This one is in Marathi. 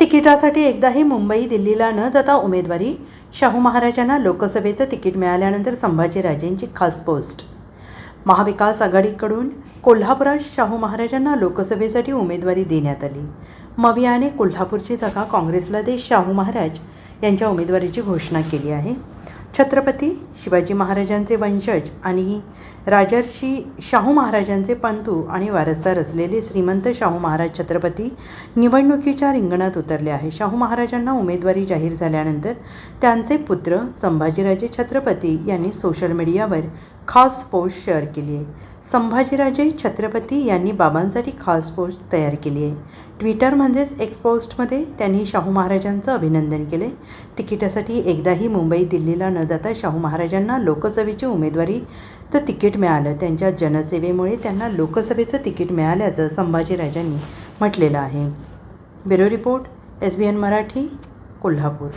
तिकिटासाठी एकदाही मुंबई दिल्लीला न जाता उमेदवारी. शाहू महाराजांना लोकसभेचं तिकीट मिळाल्यानंतर संभाजीराजेंची खास पोस्ट. महाविकास आघाडीकडून कोल्हापुरात शाहू महाराजांना लोकसभेसाठी उमेदवारी देण्यात आली. मवियाने कोल्हापूरची जागा काँग्रेसला देत शाहू महाराज यांच्या उमेदवारीची घोषणा केली आहे. छत्रपती शिवाजी महाराजांचे वंशज आणि राजर्षी शाहू महाराजांचे पंतू आणि वारसदार असलेले श्रीमंत शाहू महाराज छत्रपती निवडणुकीच्या रिंगणात उतरले आहे शाहू महाराजांना उमेदवारी जाहीर झाल्यानंतर त्यांचे पुत्र संभाजीराजे छत्रपती यांनी सोशल मीडियावर खास पोस्ट शेअर केली आहे. संभाजीराजे छत्रपती यांनी बाबांसाठी खास पोस्ट तयार केली आहे. ट्विटर म्हणजेच एक्स पोस्टमध्ये त्यांनी शाहू महाराजांचं अभिनंदन केले तिकिटासाठी एकदाही मुंबई दिल्लीला न जाता शाहू महाराजांना लोकसभेची उमेदवारीचं तिकीट मिळालं. त्यांच्या जनसेवेमुळे त्यांना लोकसभेचं तिकीट मिळाल्याचं संभाजीराजांनी म्हटलेलं आहे. Bureau report S B N Marathi Kolhapur.